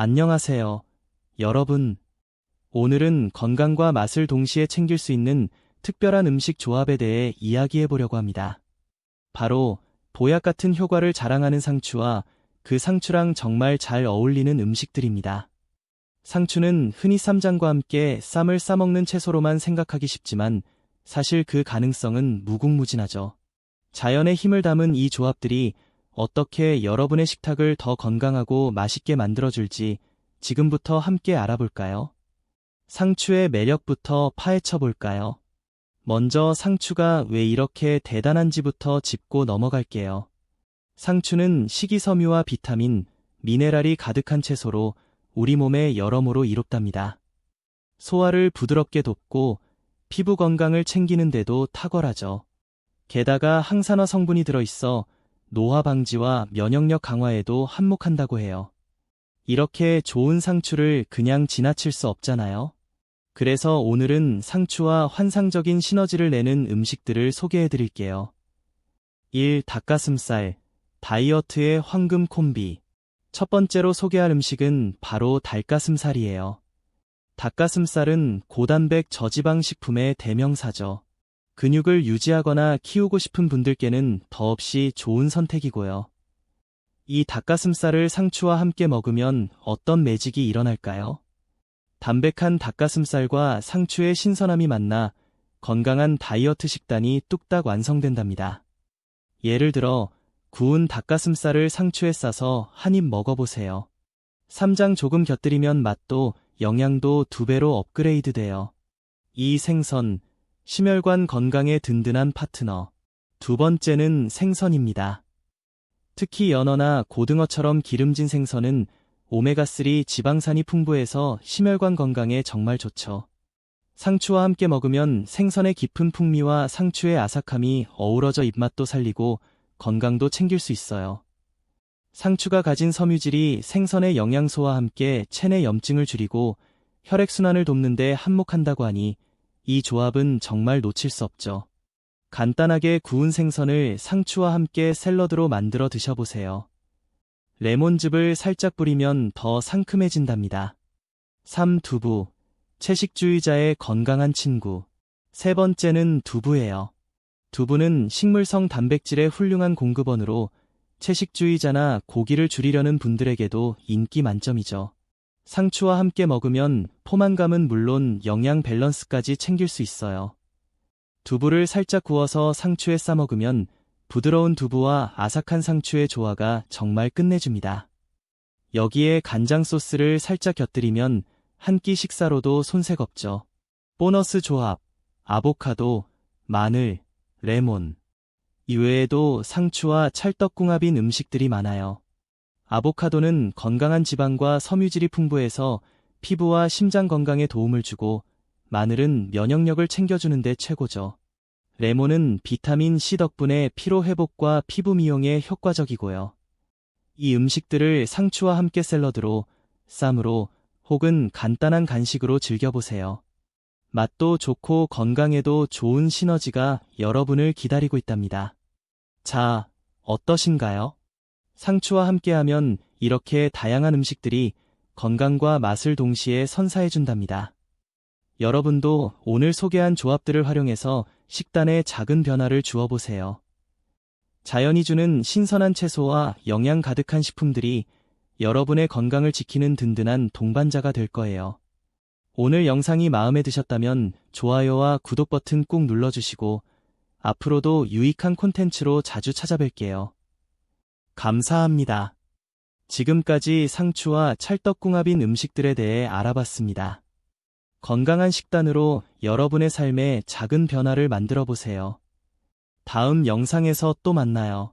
안녕하세요. 여러분. 오늘은 건강과 맛을 동시에 챙길 수 있는 특별한 음식 조합에 대해 이야기해 보려고 합니다. 바로 보약 같은 효과를 자랑하는 상추와 그 상추랑 정말 잘 어울리는 음식들입니다. 상추는 흔히 쌈장과 함께 쌈을 싸먹는 채소로만 생각하기 쉽지만 사실 그 가능성은 무궁무진하죠. 자연의 힘을 담은 이 조합들이 어떻게 여러분의 식탁을 더 건강하고 맛있게 만들어줄지 지금부터 함께 알아볼까요? 상추의 매력부터 파헤쳐 볼까요? 먼저 상추가 왜 이렇게 대단한지부터 짚고 넘어갈게요. 상추는 식이섬유와 비타민, 미네랄이 가득한 채소로 우리 몸에 여러모로 이롭답니다. 소화를 부드럽게 돕고 피부 건강을 챙기는데도 탁월하죠. 게다가 항산화 성분이 들어있어 노화 방지와 면역력 강화에도 한몫한다고 해요. 이렇게 좋은 상추를 그냥 지나칠 수 없잖아요. 그래서 오늘은 상추와 환상적인 시너지를 내는 음식들을 소개해 드릴게요. 1. 닭가슴살. 다이어트의 황금 콤비. 첫 번째로 소개할 음식은 바로 닭가슴살이에요. 닭가슴살은 고단백 저지방 식품의 대명사죠. 근육을 유지하거나 키우고 싶은 분들께는 더없이 좋은 선택이고요. 이 닭가슴살을 상추와 함께 먹으면 어떤 매직이 일어날까요? 담백한 닭가슴살과 상추의 신선함이 만나 건강한 다이어트 식단이 뚝딱 완성된답니다. 예를 들어 구운 닭가슴살을 상추에 싸서 한 입 먹어보세요. 쌈장 조금 곁들이면 맛도 영양도 두 배로 업그레이드 돼요. 이 생선, 심혈관 건강에 든든한 파트너. 두 번째는 생선입니다. 특히 연어나 고등어처럼 기름진 생선은 오메가3 지방산이 풍부해서 심혈관 건강에 정말 좋죠. 상추와 함께 먹으면 생선의 깊은 풍미와 상추의 아삭함이 어우러져 입맛도 살리고 건강도 챙길 수 있어요. 상추가 가진 섬유질이 생선의 영양소와 함께 체내 염증을 줄이고 혈액순환을 돕는데 한몫한다고 하니 이 조합은 정말 놓칠 수 없죠. 간단하게 구운 생선을 상추와 함께 샐러드로 만들어 드셔보세요. 레몬즙을 살짝 뿌리면 더 상큼해진답니다. 3. 두부. 채식주의자의 건강한 친구. 세 번째는 두부예요. 두부는 식물성 단백질의 훌륭한 공급원으로 채식주의자나 고기를 줄이려는 분들에게도 인기 만점이죠. 상추와 함께 먹으면 포만감은 물론 영양 밸런스까지 챙길 수 있어요. 두부를 살짝 구워서 상추에 싸먹으면 부드러운 두부와 아삭한 상추의 조화가 정말 끝내줍니다. 여기에 간장 소스를 살짝 곁들이면 한 끼 식사로도 손색 없죠. 보너스 조합, 아보카도, 마늘, 레몬. 이외에도 상추와 찰떡궁합인 음식들이 많아요. 아보카도는 건강한 지방과 섬유질이 풍부해서 피부와 심장 건강에 도움을 주고 마늘은 면역력을 챙겨주는 데 최고죠. 레몬은 비타민 C 덕분에 피로 회복과 피부 미용에 효과적이고요. 이 음식들을 상추와 함께 샐러드로, 쌈으로 혹은 간단한 간식으로 즐겨보세요. 맛도 좋고 건강에도 좋은 시너지가 여러분을 기다리고 있답니다. 자, 어떠신가요? 상추와 함께하면 이렇게 다양한 음식들이 건강과 맛을 동시에 선사해준답니다. 여러분도 오늘 소개한 조합들을 활용해서 식단에 작은 변화를 주어보세요. 자연이 주는 신선한 채소와 영양 가득한 식품들이 여러분의 건강을 지키는 든든한 동반자가 될 거예요. 오늘 영상이 마음에 드셨다면 좋아요와 구독 버튼 꾹 눌러주시고 앞으로도 유익한 콘텐츠로 자주 찾아뵐게요. 감사합니다. 지금까지 상추와 찰떡궁합인 음식들에 대해 알아봤습니다. 건강한 식단으로 여러분의 삶에 작은 변화를 만들어 보세요. 다음 영상에서 또 만나요.